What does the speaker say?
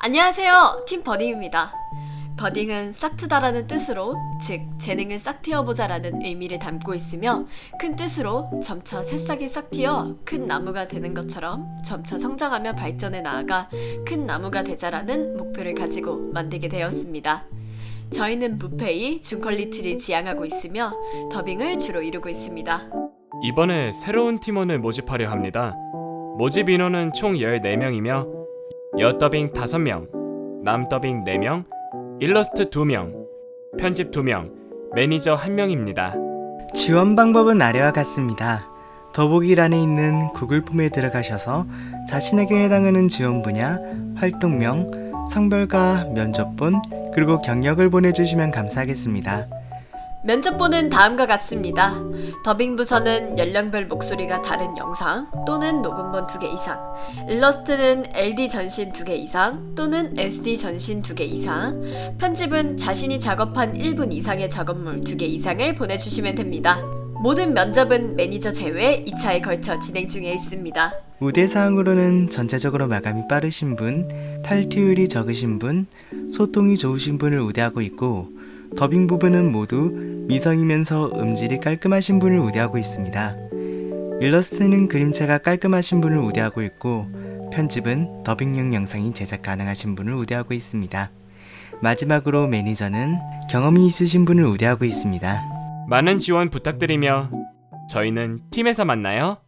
안녕하세요. 팀 버딩입니다. 버딩은 싹트다라는 뜻으로, 즉 재능을 싹 틔워보자라는 의미를 담고 있으며 큰 뜻으로 점차 새싹이 싹 튀어 큰 나무가 되는 것처럼 점차 성장하며 발전해 나아가 큰 나무가 되자라는 목표를 가지고 만들게 되었습니다. 저희는 무페이, 중퀄리티를 지향하고 있으며 더빙을 주로 이루고 있습니다. 이번에 새로운 팀원을 모집하려 합니다. 모집 인원은 총 14명이며 여더빙 5명, 남더빙 4명, 일러스트 2명, 편집 2명, 매니저 1명입니다. 지원 방법은 아래와 같습니다. 더보기란에 있는 구글 폼에 들어가셔서 자신에게 해당하는 지원 분야, 활동명, 성별과 면접본, 그리고 경력을 보내주시면 감사하겠습니다. 면접본은 다음과 같습니다. 더빙 부서는 연령별 목소리가 다른 영상 또는 녹음본 2개 이상, 일러스트는 LD 전신 2개 이상 또는 SD 전신 2개 이상, 편집은 자신이 작업한 1분 이상의 작업물 2개 이상을 보내주시면 됩니다. 모든 면접은 매니저 제외 2차에 걸쳐 진행 중에 있습니다. 우대 사항으로는 전체적으로 마감이 빠르신 분, 탈퇴율이 적으신 분, 소통이 좋으신 분을 우대하고 있고 더빙 부분은 모두 미성이면서 음질이 깔끔하신 분을 우대하고 있습니다. 일러스트는 그림체가 깔끔하신 분을 우대하고 있고 편집은 더빙용 영상이 제작 가능하신 분을 우대하고 있습니다. 마지막으로 매니저는 경험이 있으신 분을 우대하고 있습니다. 많은 지원 부탁드리며 저희는 팀에서 만나요.